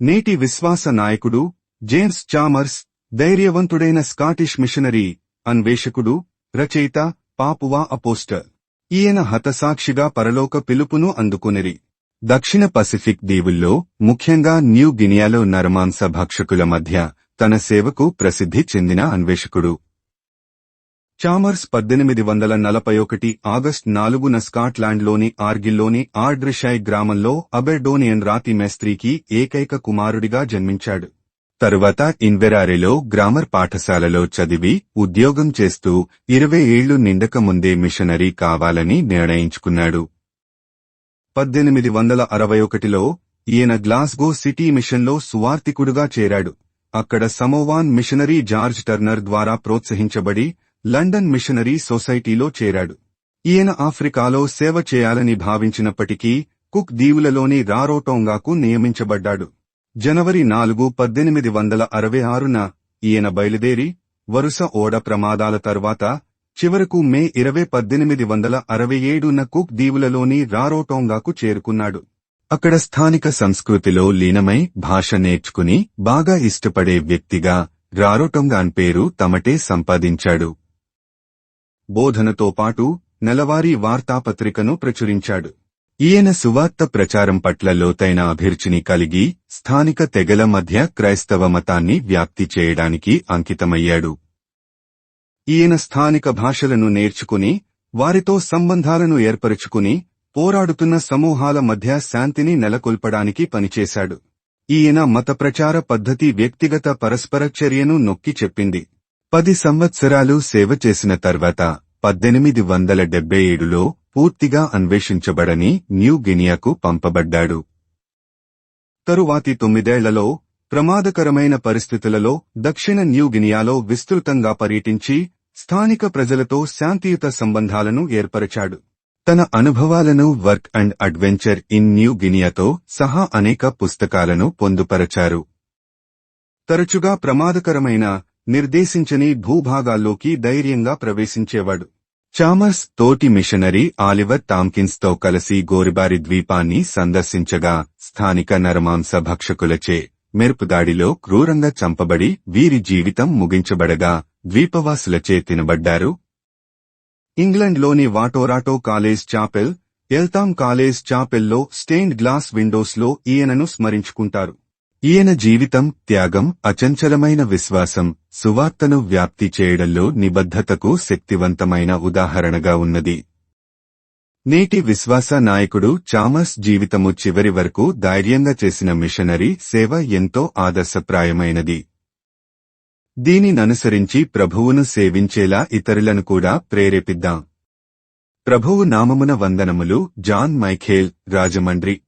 నేటి విశ్వాస నాయకుడు జేమ్స్ చామర్స్ ధైర్యవంతుడైన స్కాటిష్ మిషనరీ అన్వేషకుడు రచయిత పాపువా అపోస్టర్ ఈయన హతసాక్షిగా పరలోక పిలుపును అందుకునిరి. దక్షిణ పసిఫిక్ దీవుల్లో ముఖ్యంగా న్యూ గినియాలో నరమాంస భక్షకుల మధ్య తన సేవకు ప్రసిద్ధి చెందిన అన్వేషకుడు. చామర్స్ పద్దెనిమిది వందల నలభై ఒకటి ఆగస్ట్ నాలుగున స్కాట్లాండ్లోని ఆర్గిల్లోని ఆర్డ్రిషై గ్రామంలో అబెర్డోనియన్ రాతి మేస్త్రీకి ఏకైక కుమారుడిగా జన్మించాడు. తరువాత ఇన్వెరారెలో గ్రామర్ పాఠశాలలో చదివి ఉద్యోగం చేస్తూ ఇరవై ఏళ్ళు నిండక ముందే మిషనరీ కావాలని నిర్ణయించుకున్నాడు. పద్దెనిమిది వందల అరవై ఒకటిలో ఈయన గ్లాస్గో సిటీ మిషన్లో సువార్తికుడుగా చేరాడు. అక్కడ సమోవాన్ మిషనరీ జార్జ్ టర్నర్ ద్వారా ప్రోత్సహించబడి లండన్ మిషనరీ సొసైటీలో చేరాడు. ఈయన ఆఫ్రికాలో సేవ చేయాలని భావించినప్పటికీ కుక్ దీవులలోని రారోటోంగాకు నియమించబడ్డాడు. జనవరి నాలుగు పద్దెనిమిది వందల అరవై ఆరున ఈయన బయలుదేరి వరుస ఓడ ప్రమాదాల తర్వాత చివరకు మే ఇరవై పద్దెనిమిది వందల అరవై ఏడున కుక్ దీవులలోని రారోటోంగాకు చేరుకున్నాడు. అక్కడ స్థానిక సంస్కృతిలో లీనమై భాష నేర్చుకుని బాగా ఇష్టపడే వ్యక్తిగా రారోటొంగాన్ పేరు తమటే సంపాదించాడు. బోధనతో పాటు నెలవారీ వార్తాపత్రికను ప్రచురించాడు. ఈయన సువార్త ప్రచారం పట్ల లోతైన అభిరుచిని కలిగి స్థానిక తెగల మధ్య క్రైస్తవ మతాన్ని వ్యాప్తి చేయడానికి అంకితమయ్యాడు. ఈయన స్థానిక భాషలను నేర్చుకుని వారితో సంబంధాలను ఏర్పరుచుకుని పోరాడుతున్న సమూహాల మధ్య శాంతిని నెలకొల్పడానికి పనిచేశాడు. ఈయన మత ప్రచార పద్ధతి వ్యక్తిగత పరస్పర చర్యను నొక్కి చెప్పింది. పది సంవత్సరాలు సేవ చేసిన తర్వాత పద్దెనిమిది వందల డెబ్బై ఏడులో పూర్తిగా అన్వేషించబడని న్యూ గినియాకు పంపబడ్డాడు. తరువాతి తొమ్మిదేళ్ళలో ప్రమాదకరమైన పరిస్థితులలో దక్షిణ న్యూ గినియాలో విస్తృతంగా పర్యటించి స్థానిక ప్రజలతో శాంతియుత సంబంధాలను ఏర్పరచాడు. తన అనుభవాలను work and adventure in New గినియాతో సహా అనేక పుస్తకాలను పొందుపరచారు. తరచుగా ప్రమాదకరమైన నిర్దేశించని భూభాగాల్లోకి ధైర్యంగా ప్రవేశించేవాడు. చామర్స్ తోటి మిషనరీ ఆలివర్ టాంకిన్స్తో కలిసి గోరిబారి ద్వీపాన్ని సందర్శించగా స్థానిక నరమాంస భక్షకులచే మెరుపుదాడిలో క్రూరంగా చంపబడి వీరి జీవితం ముగించబడగా ద్వీపవాసులచే తినబడ్డారు. ఇంగ్లండ్లోని వాటోరాటో కాలేజ్ చాపెల్ ఎల్తాం కాలేజ్ చాపెల్లో స్టెయిన్డ్ గ్లాస్ విండోస్లో ఈయనను స్మరించుకుంటారు. ఈయన జీవితం త్యాగం అచంచలమైన విశ్వాసం సువార్తను వ్యాప్తి చేయడంలో నిబద్ధతకు శక్తివంతమైన ఉదాహరణగా ఉన్నది. నేటి విశ్వాస నాయకుడు చామస్ జీవితము చివరి వరకు ధైర్యంగా చేసిన మిషనరీ సేవ ఎంతో ఆదర్శప్రాయమైనది. దీనిననుసరించి ప్రభువును సేవించేలా ఇతరులను కూడా ప్రేరేపిద్దాం. ప్రభువు నామమున వందనములు జాన్ మైఖేల్ రాజమండ్రి.